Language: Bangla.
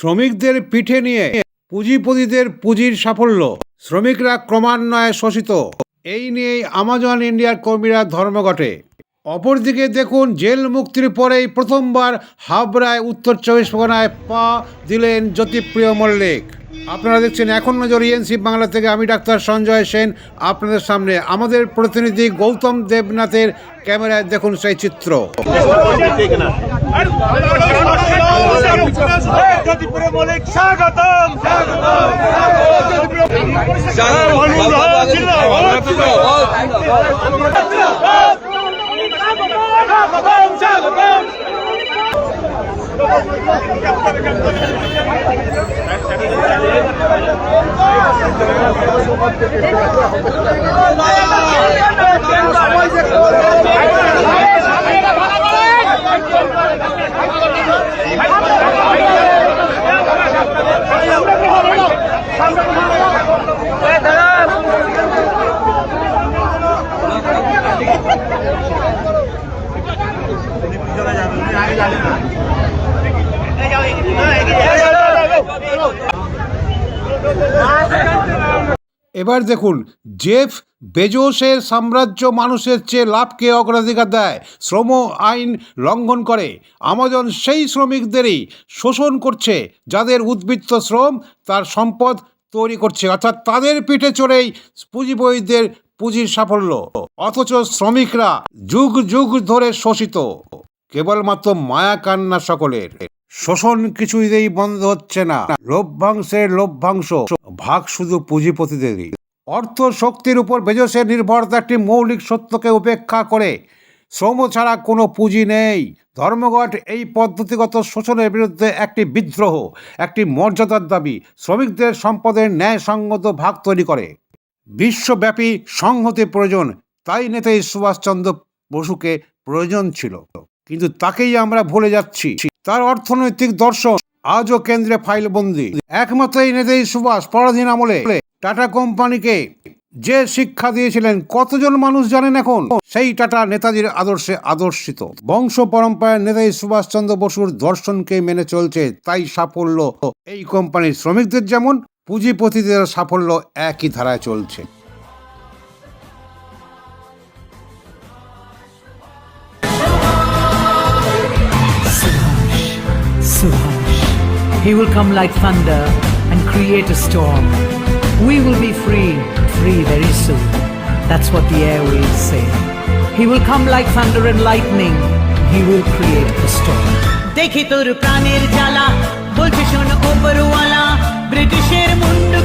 শ্রমিকদের পিঠে নিয়ে পুঁজিপতিদের পুঁজির সাফল্য শ্রমিকরা ক্রমান্বয়ে শোষিত এই নিয়েই আমাজন ইন্ডিয়ার কর্মীরা ধর্মঘটে অপরদিকে দেখুন জেল মুক্তির পরেই প্রথমবার হাবড়ায় উত্তর চব্বিশ পরগনায় পা দিলেন জ্যোতিপ্রিয় মল্লিক আপনারা দেখছেন এখন নজর ইএনসি বাংলা থেকে আমি ডাক্তার সঞ্জয় সেন আপনাদের সামনে আমাদের প্রতিনিধি গৌতম দেবনাথের ক্যামেরায় দেখুন সেই চিত্র স্বাগতম এবার দেখুন, জেফ বেজোসের সাম্রাজ্য মানুষের চেয়ে লাভকে অগ্রাধিকার দেয়, শ্রম আইন লঙ্ঘন করে। আমাজন সেই শ্রমিকদেরই শোষণ করছে, যাদের উদ্বৃত্ত শ্রম তার সম্পদ তৈরি করছে। অর্থাৎ তাদের পিঠে চড়েই পুঁজিপতিদের পুঁজির সাফল্য। অথচ শ্রমিকরা যুগ যুগ ধরে শোষিত। কেবলমাত্র মায়া কান্না সকলের। শোষণ কিছুতেই বন্ধ হচ্ছে না। লভ্যাংশের লভ্যাংশ, ভাগ শুধু পুঁজিপতিদেরই। অর্থ শক্তির উপর বেজসের নির্ভরতা একটি মৌলিক সত্যকে উপেক্ষা করে। শ্রম ছাড়া কোনো পুঁজি নেই। ধর্মঘট এই পদ্ধতিগত শোষণের বিরুদ্ধে একটি বিদ্রোহ, একটি মর্যাদার দাবি। শ্রমিকদের সম্পদের ন্যায়সঙ্গত ভাগ তৈরি করে। বিশ্বব্যাপী সংহতি প্রয়োজন, তাই নেতাই সুভাষচন্দ্র বসুকে প্রয়োজন ছিল। কিন্তু তাকেই আমরা ভুলে যাচ্ছি। তার অর্থনৈতিক দর্শন আজও কেন্দ্রে ফাইলবন্দি। একমাত্র এই নেতাই সুভাষ, পরাধীন আমলে। টাটা কোম্পানিকে যে শিক্ষা দিয়েছিলেন, কতজন মানুষ জানেন এখন? সেই টাটা নেতাজির আদর্শে আদর্শিত। বংশ পরম্পরায় নেতাজি সুভাষচন্দ্র বসুর দর্শনকে মেনে চলছে তাই সাফল্য। এই কোম্পানির শ্রমিকদের যেমন পুঁজিপতিদের সাফল্য একই ধারায় চলছে। He will come like thunder and create a storm. We will be free, free very soon. That's what the airwaves say. He will come like thunder and lightning. He will create a storm. দেখি তোর প্রাণের জ্বালা বলছে শোন ওপরওয়ালা ব্রিটিশের মুন্ডু